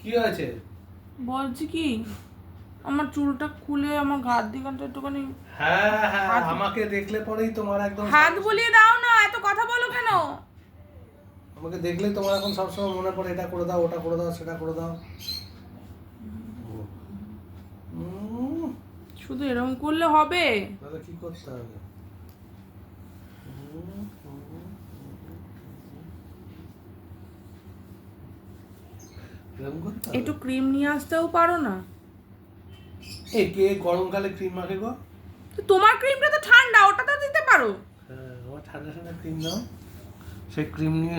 কি হয়েছে? বলছি কি আমার চুলটা খুলে আমার দিকানটা একটুখানি হ্যাঁ হ্যাঁ আমাকে দেখলে পরেই তোমার একদম হাত বুলিয়ে দাও না এত কথা বলো কেন? আমাকে দেখলেই তোমার এখন সবসময় মনে পড়ে এটা করে দাও ওটা করে দাও সেটা করে দাও। শুধু এরকম করলে হবে? তাহলে কি করতে হবে উম, উম, এরকম করতে হবে? একটু ক্রিম নিয়ে আসতেও পারো না। এ কে গরমকালে ক্রিম মাখে গো? তো তোমার ক্রিমটা তো ঠান্ডা ওটা তো দিতে পারো। হ্যাঁ আমার ঠান্ডা ঠান্ডা ক্রিম দাও। সেই ক্রিম নিয়ে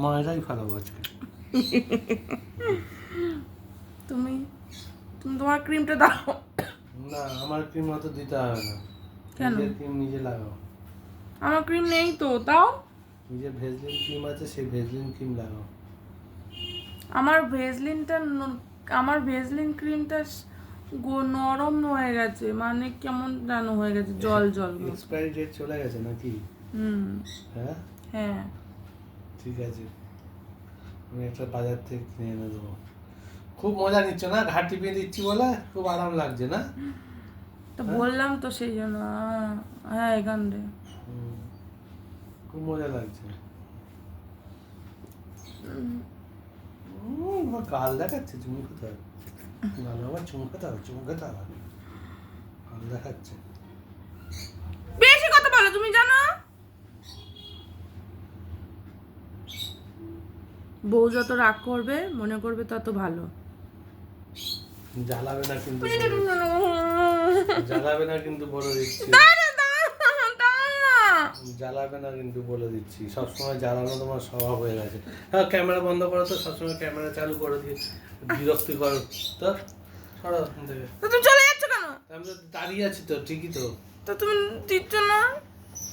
মায়েরাই ভালো আজকে তুমি তুমি তোমার ক্রিমটা দাও। না আমার ক্রিম অত দিতে হবে না। কেন? ক্রিম নিজে লাগাও। আমার ক্রিম নেই তো তাও? নিজের ভেজলিন ক্রিম আছে সেই ভেজলিন ক্রিম লাগাও। আমার ভেজলিনটা আমার ভেজলিন ক্রিমটা গো- নরম হয়ে গেছে মানে কেমন যেন হয়ে গেছে জল জল। এক্সপায়ারি ডেট চলে গেছে নাকি? হুম। হ্যাঁ? হ্যাঁ। ঠিক আছে। আমি একটা বাজার থেকে কিনে এনে দেবো। খুব মজা নিচ্ছ না? ঘাট পেয়ে দিচ্ছি বলে? খুব আরাম লাগছে না? তো বললাম তো সেই জন্য হ্যাঁ এখান থেকে। খুব মজা লাগছে। আমার গাল দেখাচ্ছে চুমু গাল চুমকাতে হবে হবে। গাল দেখাচ্ছে। বেশি কথা বলো তুমি জানো? বউ যত রাগ করবে মনে করবে তত ভালো। জ্বালাবে না কিন্তু। জ্বালাবে না কিন্তু বলে দিচ্ছি। জ্বালাবে না কিন্তু বলে দিচ্ছি। সবসময় জ্বালানো তোমার স্বভাব হয়ে গেছে। হ্যাঁ ক্যামেরা বন্ধ করো তো সবসময় ক্যামেরা চালু করে দিয়ে বিরক্তি করো তো সরো থেকে। তুমি চলে যাচ্ছ কেন? আমি তো দাঁড়িয়ে আছি তো ঠিকই তো। তো তুমি দিচ্ছ না?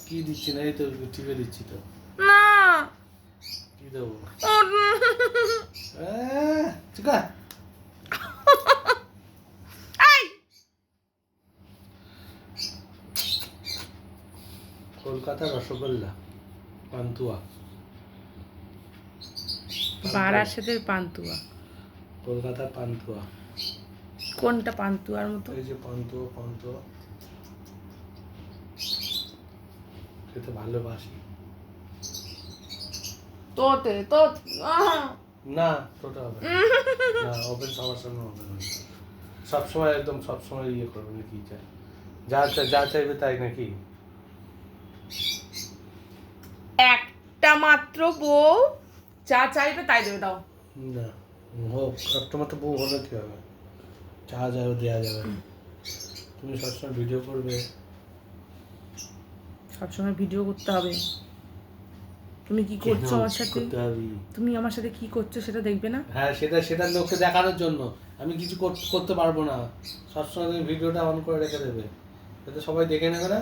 কি দিচ্ছি না? এই তো টিপে দিচ্ছি তো। না। কি দেবো? আহ, চিকা এই, কলকাতা রসগোল্লা পান্তুয়া। বারাসাতের পান্তুয়া। কলকাতা পান্তুয়া। কোনটা পান্তুয়ার মতো? এই যে পান্তুয়া পান্তুয়া। খেতে ভালোবাসি। তোতে তো না তোটা হবে না। ওপেন সবার সামনে হবে সবসময় একদম সবসময় ইয়ে করবে নাকি চাই যা যা চাইবে তাই নাকি একটা মাত্র বউ যা চাইবে তাই দেবে দাও। না হোক সবসময় তো বউ হলে কি হবে চা যাবে দেওয়া যাবে। তুমি সবসময় ভিডিও করবে। সবসময় ভিডিও করতে হবে। তুমি কি করছ আমার সাথে? করতে হবে? তুমি আমার সাথে কি করছ সেটা দেখবে না? হ্যাঁ সেটা সেটা লোককে দেখানোর জন্য। আমি কিছু করতে পারব না। সবসময় তুমি ভিডিওটা অন করে রেখে দেবে। যাতে সবাই দেখে নেবে না?